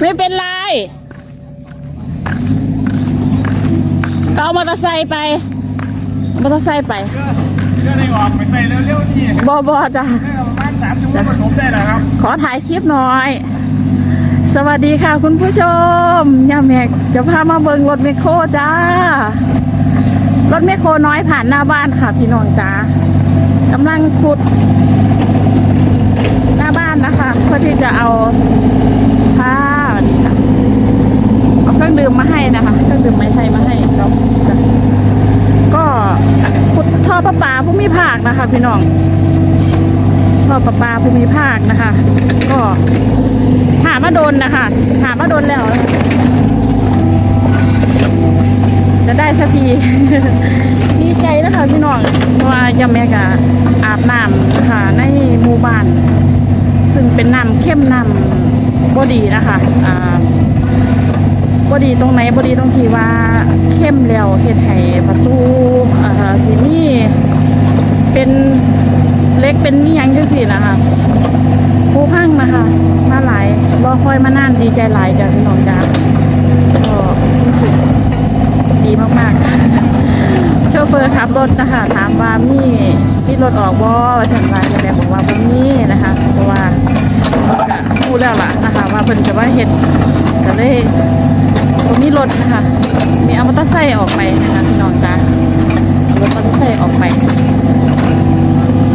ไม่เป็นไรก็เอามอเตอร์ไซค์ไปเอามอเตอร์ไซค์ไปเรื่องในออกไปใส่เร็วๆนี่บอบอจ้ะได้ประมาณสามชั่วโมงผสมได้แล้วครับ ขอถ่ายคลิปหน่อย สวัสดีค่ะคุณผู้ชมย่าแม็กจะพามาเบิงรถเมคโครจ้ารถเมคโครน้อยผ่านหน้าบ้านค่ะพี่น้องจ้ากำลังขุด หน้าบ้านนะคะ เพื่อที่จะเอาผ้านี่ค่ะเอาเครื่องดื่มมาให้นะคะ เครื่องดื่มไม้ไทยมาให้เราจ้ะก็ขุดท่อประปาผู้มีภาค นะคะ พี่น้องท่อประปาภูมิภาคนะคะ ก็หามาโดนนะคะ หามาโดนแล้ว จะได้สักทีดีใจนะคะพี่น้องว่ายาแมกะอาบน้ำนะคะในหมู่บ้าน ซึ่งเป็นน้ำเข้มน้ำบดีนะคะอ่าบดีตรงไหนบดีตรงที่ว่าเข้มแล้วเฮ็ดให้ประตูอ่าที่นี่ เป็นเล็กเป็นนี่ยังจังสินะคะผู้พังนะคะมาหลายรอคอยมานานดีใจหลายจ้ะพี่น้องจ้าก็รู้สึกดีมากๆโชเฟอร์ขับรถนะคะถามว่ามีมีรถออกบ่ว่าฉันว่าจะแบบบอกว่าบ่มีนะคะเพราะว่าก็พูดแล้วล่ะนะคะว่าเพิ่นจะว่าเฮ็ดก็เลยบ่มีรถนะคะ มีเอามอเตอร์ไซค์ออกไปนะคะพี่น้องจ้ารถมอเตอร์ไซค์ออกไป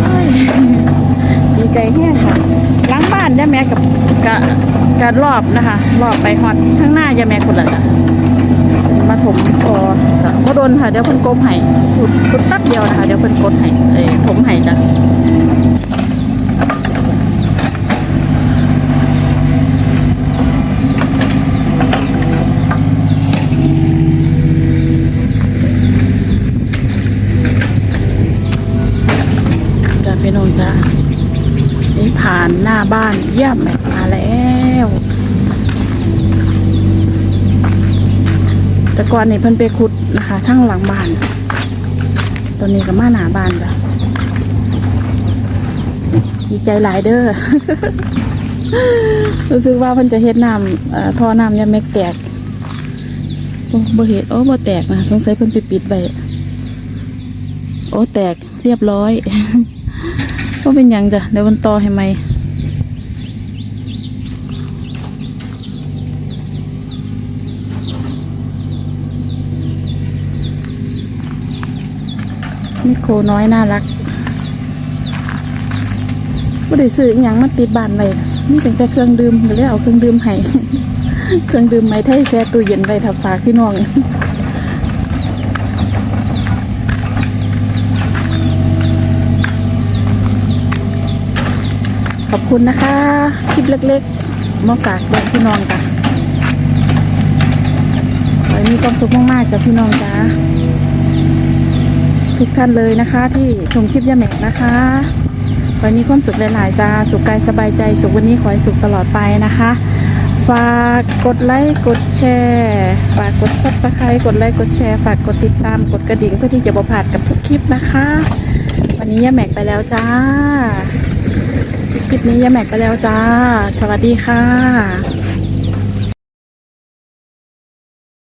เอ้ยดีใจแห้งค่ะหล้างบ้านย่าแม่กับกะกะ รอบนะคะ รอบไปฮอดข้างหน้าย่าแม่คนละจ้ะมาถมพอค่ะบ่โดนค่ะ เดี๋ยวเพิ่นโกบให้ขุดขุดแป๊บเดียวนะคะ เดี๋ยวเพิ่นกดให้เอ้ถมให้จ้ะจ้ะพี่น้องจ้ะนี่ผ่านหน้าบ้านเยี่ยมแม่มาแล้ว แต่ก่อนนี่เพิ่นไปขุดนะคะทั้งหลังบ้าน ตอนนี้ก็มาหนาบ้านจ้ะดีใจหลายเด้อรู้สึกว่าเพิ่นจะเฮ็ดน้ำท่อน้ำยาเม็กแตกโอ้บ่เฮ็ดโอ้บ่แตกนะสงสัยเพิ่นไปปิดไว้โอ้แตกเรียบร้อยก็เป็นยังจ้ะเดี๋ยวมันต่อให้ไหม มิโคน้อยน่ารักไม่ได้ซื้ออย่างมาติดบ้านไว้นี่เป็นแต่เครื่องดื่มก็เลยเอาเครื่องดื่มให้เครื่องดื่มไม้ไทยแช่ตู้เย็นไว้ถ้าฝากพี่น้องขอบคุณนะคะ คลิปเล็กๆมาฝากเด็กพี่น้องกันขอให้มีความสุขมากๆจากพี่น้องจ้า ทุกท่านเลยนะคะที่ชมคลิปยาแมกนะคะขอให้มีความสุขหลายๆจ้าสุขกายสบายใจสุขวันนี้ขอให้สุขตลอดไปนะคะ ฝากกดไลค์กดแชร์ฝากกดซับสไครต์กดไลค์กดแชร์ฝากกดติดตามกดกระดิ่งเพื่อที่จะประพลาดกับทุกคลิปนะคะ วันนี้ยาแม็กไปแล้วจ้า คลิปนี้ยาแม็กไปแล้วจ้า สวัสดีค่ะ